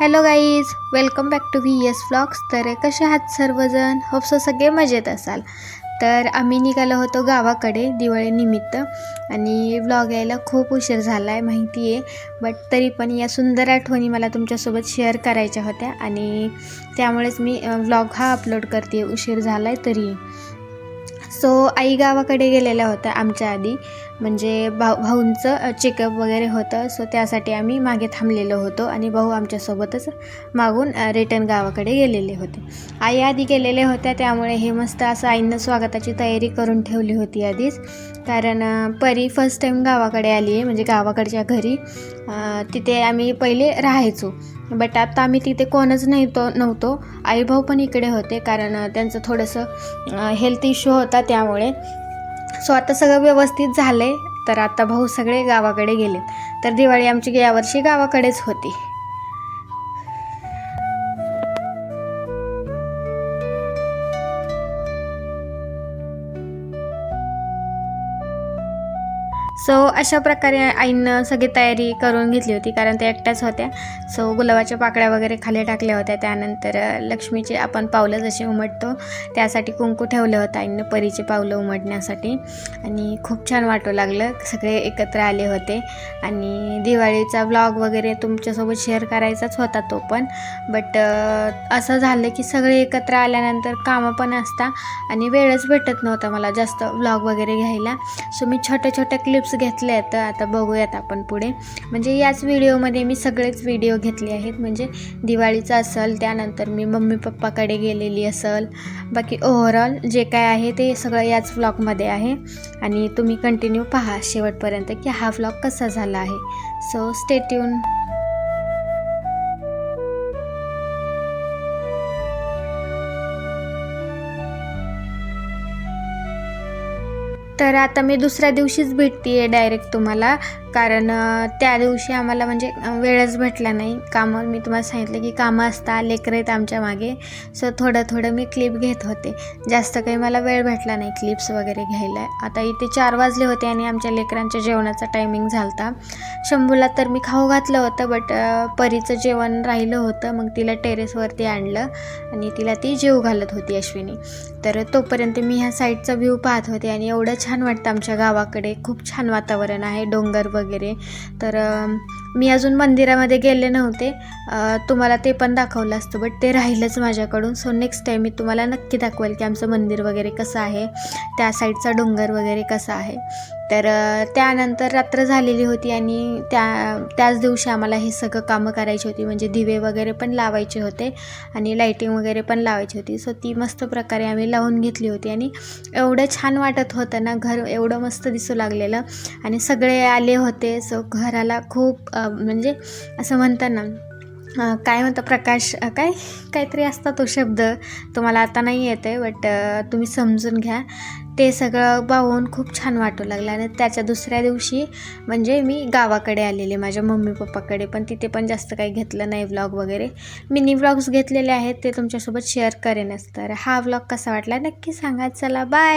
Hello guys welcome back to V S vlogs तर कसे आहात सर्वजण? होपसो सगळे मजेत असाल. तर आम्ही निघालो होतो गावाकडे दिवाळीनिमित्त आणि व्लॉग यायला खूप उशीर झाला आहे माहिती आहे. बट तरी पण या सुंदर आठवणी मला तुमच्यासोबत शेअर करायच्या होत्या. आणि त्यामुळेच मी व्लॉग हा अपलोड करते उशीर झाला आहे तरी. सो आई गावाकडे गेलेल्या होत्या आमच्या आधी. म्हणजे भाऊ भाऊंचं चेकअप वगैरे होतं. सो त्यासाठी आम्ही मागे थांबलेलो होतो आणि भाऊ आमच्यासोबतच मागून रिटर्न गावाकडे गेलेले होते. आई आधी गेलेल्या होत्या त्यामुळे हे मस्त असं आईनं स्वागताची तयारी करून ठेवली होती आधीच. कारण परी फर्स्ट टाईम गावाकडे आली आहे म्हणजे गावाकडच्या घरी. तिथे आम्ही पहिले राहायचो. बट आता आम्ही तिथे कोणच नव्हतो नव्हतो. आई भाऊ पण इकडे होते कारण त्यांचं थोडंसं हेल्थ इश्यू होता त्यामुळे. सो आता सगळं व्यवस्थित झालं आहे तर आता भाऊ सगळे गावाकडे गेलेत. तर दिवाळी आमची यावर्षी गावाकडेच होती. सो अशा प्रकारे आईनं सगळी तयारी करून घेतली होती कारण त्या एकट्याच होत्या. सो गुलाबाच्या पाकळ्या वगैरे खाली टाकल्या होत्या. त्यानंतर लक्ष्मीचे आपण पावलं जसे उमटतो त्यासाठी कुंकू ठेवलं होतं आईनं परीचे पावलं उमटण्यासाठी. आणि खूप छान वाटू लागलं. सगळे एकत्र आले होते. आणि दिवाळीचा ब्लॉग वगैरे तुमच्यासोबत शेअर करायचाच होता तो पण. बट असं झालं की सगळे एकत्र आल्यानंतर कामं पण असता आणि वेळच भेटत नव्हता मला जास्त ब्लॉग वगैरे घ्यायला. सो मी छोट्या छोट्या क्लिप्स घेतल्या आहेत आता बघूयात आपण पुढे. म्हणजे याच व्हिडिओमध्ये मी सगळेच व्हिडिओ घेतले आहेत. म्हणजे दिवाळीचा असेल त्यानंतर मी मम्मी पप्पाकडे गेलेली असेल. बाकी ओव्हरऑल जे काय आहे ते सगळं याच व्लॉगमध्ये आहे. आणि तुम्ही कंटिन्यू पहा शेवटपर्यंत की हा व्लॉग कसा झाला आहे. सो स्टेट्यून तर आता मी दुसऱ्या दिवशीच भेटते आहे डायरेक्ट तुम्हाला. कारण त्या दिवशी आम्हाला म्हणजे वेळच भेटला नाही. कामं मी तुम्हाला सांगितलं की कामं असता लेकरं आहेत आमच्या मागे. सो थोडं थोडं मी क्लिप घेत होते. जास्त काही मला वेळ भेटला नाही क्लिप्स वगैरे घ्यायला. आता इथे चार वाजले होते आणि आमच्या लेकरांच्या जेवणाचा टायमिंग झालता. शंभूला तर मी खाऊ घातलं होतं बट परीचं जेवण राहिलं होतं. मग तिला टेरेसवरती आणलं आणि तिला ती जेव घालत होती अश्विनी. तर तोपर्यंत मी ह्या साईडचा व्ह्यू पाहत होते आणि एवढं छान वाटतं आमच्या गावाकडे. खूप छान वातावरण आहे डोंगर वगैरे. तर मी अजून मंदिरामध्ये गेले नव्हते. तुम्हाला ते पण दाखवलं असतं बट ते राहिलंच माझ्याकडून. सो नेक्स्ट टाईम मी तुम्हाला नक्की दाखवेल की आमचं मंदिर वगैरे कसं आहे. त्या साईडचा डोंगर वगैरे कसा आहे. तर त्यानंतर रात्र झालेली होती आणि त्या त्याच दिवशी आम्हाला हे सगळं कामं करायची होती. म्हणजे दिवे वगैरे पण लावायचे होते आणि लाईटिंग वगैरे पण लावायची होती. सो ती मस्त प्रकारे आम्ही लावून घेतली होती आणि एवढं छान वाटत होतं ना घर एवढं मस्त दिसू लागलेलं. आणि सगळे आले होते. सो घराला खूप म्हणजे असं म्हणतात ना काय म्हणतं प्रकाश काय काहीतरी असता तो शब्द. तुम्हाला आता नाही येत आहे बट तुम्ही समजून घ्या. ते सगळं पाहून खूप छान वाटू लागलं. आणि त्याच्या दुसऱ्या दिवशी म्हणजे मी गावाकडे आलेले माझ्या मम्मी पप्पाकडे. पण तिथे पण जास्त काही घेतलं नाही व्लॉग वगैरे. मिनी व्लॉग्स घेतलेले आहेत ते तुमच्यासोबत शेअर करेनच तर हा व्लॉग कसा वाटला नक्की सांगा. चला बाय